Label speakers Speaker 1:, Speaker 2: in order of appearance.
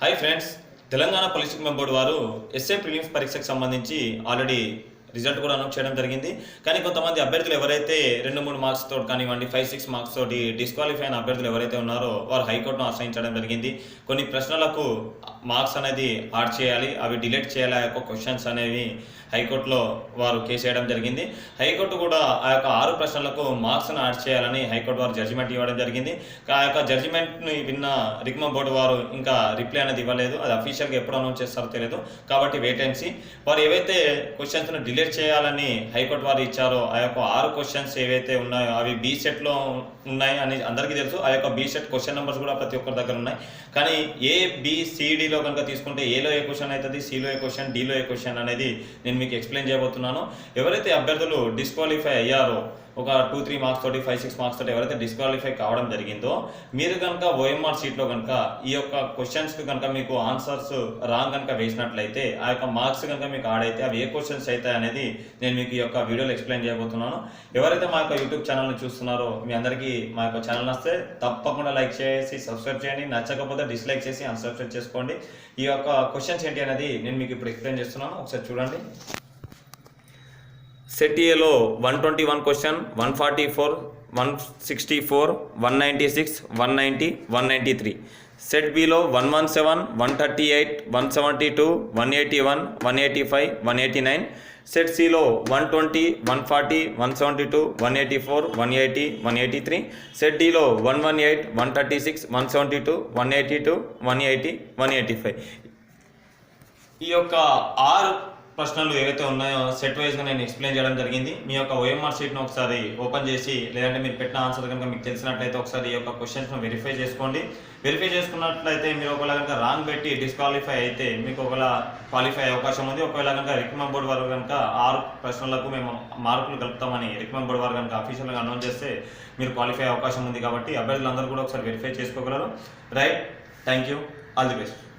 Speaker 1: Hi friends Telangana politic member వారు SA prelims పరీక్షకు సంబంధించి ఆల్రెడీ రిజల్ట్ కూడా అనౌన్స్ చేయడం జరిగింది. కానీ కొంతమంది అభ్యర్థులు ఎవరైతే రెండు మూడు మార్క్స్ తోటి కానివ్వండి ఫైవ్ సిక్స్ మార్క్స్ తోటి డిస్క్వాలిఫై అయిన అభ్యర్థులు ఎవరైతే ఉన్నారో వారు హైకోర్టును ఆశ్రయించడం జరిగింది. కొన్ని ప్రశ్నలకు మార్క్స్ అనేది యాడ్ చేయాలి అవి డిలీట్ చేయాలి ఆ యొక్క క్వశ్చన్స్ అనేవి హైకోర్టులో వారు కేసు వేయడం జరిగింది. హైకోర్టు కూడా ఆ యొక్క ఆరు ప్రశ్నలకు మార్క్స్ను యాడ్ చేయాలని హైకోర్టు వారు జడ్జిమెంట్ ఇవ్వడం జరిగింది. ఆ యొక్క జడ్జిమెంట్ని విన్న రిక్మా బోర్డు వారు ఇంకా రిప్లై అనేది ఇవ్వలేదు. అది అఫీషియల్గా ఎప్పుడు అనౌన్స్ చేస్తారో తెలియదు. కాబట్టి వేటెన్సీ వారు ఏవైతే క్వశ్చన్స్ను డిలీట్ చేయాలని హైకోర్టు వారు ఇచ్చారో ఆ యొక్క ఆరు క్వశ్చన్స్ ఏవైతే ఉన్నాయో అవి బీ సెట్లో ఉన్నాయి అని అందరికీ తెలుసు. ఆ యొక్క బీ సెట్ క్వశ్చన్ నెంబర్స్ కూడా ప్రతి ఒక్కరి దగ్గర ఉన్నాయి. కానీ ఏ బి సిడిలో కనుక తీసుకుంటే ఏలో ఏ క్వశ్చన్ అవుతుంది సిలో ఏ క్వశ్చన్ డిలో ఏ క్వశ్చన్ అనేది నేను మీకు ఎక్స్ప్లెయిన్ చేయబోతున్నాను. ఎవరైతే అభ్యర్థులు డిస్క్వాలిఫై అయ్యారో ఒక టూ త్రీ మార్క్స్ తోటి ఫైవ్ సిక్స్ మార్క్స్ తోటి ఎవరైతే డిస్క్వాలిఫై కావడం జరిగిందో మీరు కనుక ఓఎంఆర్ షీట్లో కనుక ఈ యొక్క క్వశ్చన్స్కి కనుక మీకు ఆన్సర్స్ రాంగ్ కనుక వేసినట్లయితే ఆ యొక్క మార్క్స్ కనుక మీకు ఆడైతే అవి ఏ క్వశ్చన్స్ అవుతాయి అనేది నేను మీకు ఈ యొక్క వీడియోలో ఎక్స్ప్లెయిన్ చేయబోతున్నాను. ఎవరైతే మా యొక్క యూట్యూబ్ ఛానల్ని చూస్తున్నారో మీ అందరికీ మా యొక్క ఛానల్ వస్తే తప్పకుండా లైక్ చేసి సబ్స్క్రైబ్ చేయండి. నచ్చకపోతే డిస్లైక్ చేసి అన్సబ్స్క్రైబ్ చేసుకోండి. ఈ యొక్క క్వశ్చన్స్ ఏంటి అనేది నేను మీకు ఇప్పుడు ఎక్స్ప్లెయిన్ చేస్తున్నాను. ఒకసారి చూడండి. సెట్ ఏలో one twenty one question one forty four one sixty four one ninety six one ninety one ninety three set below one one seven one thirty eight one seventy two one eighty one one eighty five one eighty nine set సిలో one twenty one forty one seventy two one eighty four one eighty one eighty three set డిలో one one eight one thirty six one seventy two one eighty two one eighty one eighty five ఈ యొక్క ఆరు ప్రశ్నలు ఏవైతే ఉన్నాయో set వైజ్గా నేను explain చేయడం జరిగింది. మీ యొక్క ఓఎంఆర్ షీట్ను ఒకసారి ఓపెన్ చేసి లేదంటే మీరు పెట్టిన ఆన్సర్ కనుక మీకు తెలిసినట్లయితే ఒకసారి ఈ యొక్క క్వశ్చన్స్ను వెరిఫై చేసుకోండి. వెరిఫై చేసుకున్నట్లయితే మీరు ఒకవేళ కనుక రాంగ్ పెట్టి డిస్క్వాలిఫై అయితే మీకు ఒకవేళ క్వాలిఫై అయ్యే అవకాశం ఉంది. ఒకవేళ కనుక రికమెండ్ బోర్డు వారు కనుక ఆరు ప్రశ్నలకు మేము మార్కులు కలుపుతామని రికమెండ్ బోర్డు వారు కనుక అఫీషియల్గా అనౌన్స్ చేస్తే మీరు క్వాలిఫై అయ్యే అవకాశం ఉంది కాబట్టి అభ్యర్థులందరూ కూడా ఒకసారి వెరిఫై చేసుకోగలరు. Right thank you all the best